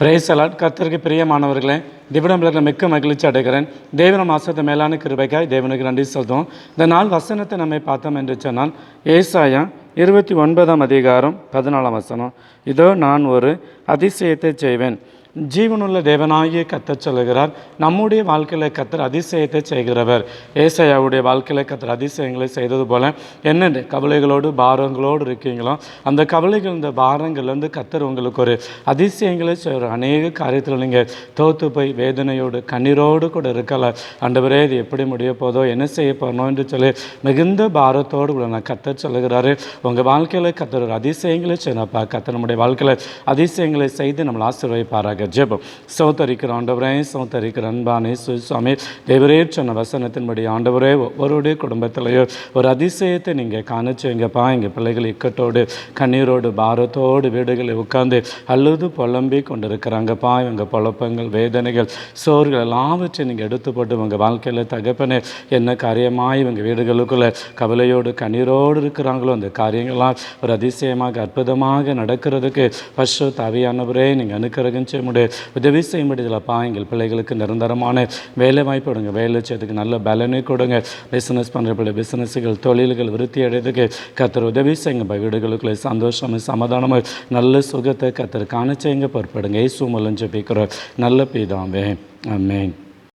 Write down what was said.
பிரேசலாட் கர்த்தருக்கு பிரியமானவர்களே திவிடம்பலத்தில் மிக்க மகிழ்ச்சி அடைகிறேன். தேவன மாசத்தை மேலான கிருபைக்காய் தேவனுக்கு நன்றி சொல்றோம். இந்த நாள் வசனத்தை நம்ம பார்த்தோம் என்று சொன்னால் ஏசாயா இருபத்தி ஒன்பதாம் அதிகாரம் பதினாலாம் வசனம். இதோ நான் ஒரு அதிசயத்தை செய்வேன். ஜீவனுள்ள தேவனாகிய கத்தர் சொல்லுகிறார் நம்முடைய வாழ்க்கையில் கத்தர் அதிசயத்தை செய்கிறவர். ஏசையாவுடைய வாழ்க்கையில் கத்தர் அதிசயங்களை செய்தது போல என்னென்ன கவலைகளோடு பாரங்களோடு இருக்கீங்களோ? அந்த கவலைகள் இந்த பாரங்கள்லேருந்து கத்தர் உங்களுக்கு ஒரு அதிசயங்களை செய்கிற அநேக காரியத்தில் நீங்கள் தோற்று போய் வேதனையோடு கண்ணீரோடு கூட இருக்கலாம் அண்டவரே இது எப்படி முடிய போதோ என்ன செய்ய போறோம் என்று சொல்லி மிகுந்த பாரத்தோடு கூட நான் கத்தர் சொல்லுகிறாரு. உங்கள் வாழ்க்கையில் கத்தர் ஒரு அதிசயங்களை செய்யணப்பா கத்தர் நம்முடைய வாழ்க்கையில் அதிசயங்களை செய்து நம்மளை ஆசீர்வதிப்பாராக ஜெபம். சௌத்தரிக்கிற ஆண்டவரே சௌத்தரிக்கிற அன்பானே சுவாமி தேவரே சொன்ன வசனத்தின்படி ஆண்டவரே ஒவ்வொருடைய குடும்பத்திலேயோ ஒரு அதிசயத்தை நீங்கள் காணிச்சுங்கப்பா. எங்கள் பிள்ளைகள் இக்கட்டோடு கண்ணீரோடு பாரத்தோடு வீடுகளில் உட்கார்ந்து அழுது புலம்பி கொண்டிருக்கிறாங்கப்பா. இவங்க குழப்பங்கள் வேதனைகள் சோர்கள் எல்லாவற்றையும் நீங்கள் எடுத்து போட்டு உங்கள் வாழ்க்கையில் தகப்பனே என்ன காரியமாக இவங்க வீடுகளுக்குள்ள கவலையோடு கண்ணீரோடு இருக்கிறாங்களோ அந்த காரியங்கள்லாம் ஒரு அதிசயமாக அற்புதமாக நடக்கிறதுக்கு பசு தவியானவரே நீங்கள் அனுக்கிறகம் செய்ய உதவி செய்ய முடியலப்பா எங்கள் பிள்ளைகளுக்கு நிரந்தரமான வேலை வாய்ப்பு கொடுங்க. வேலை செய்யறதுக்கு நல்ல பலனை கொடுங்க. பிஸ்னஸ் பண்ணுற பிள்ளை பிஸ்னஸுகள் தொழில்கள் விருத்தி அடைறதுக்கு கத்தர் உதவி செய்யுங்க வீடுகளுக்குள்ள சந்தோஷமும் சமாதானமும் நல்ல சுகத்தை கத்தர் காண செய்யுங்க. பொறுப்படுங்க. ஏசு மூலம் ஜெபிக்கிறோம். நல்ல பிதாவே. ஆமென்.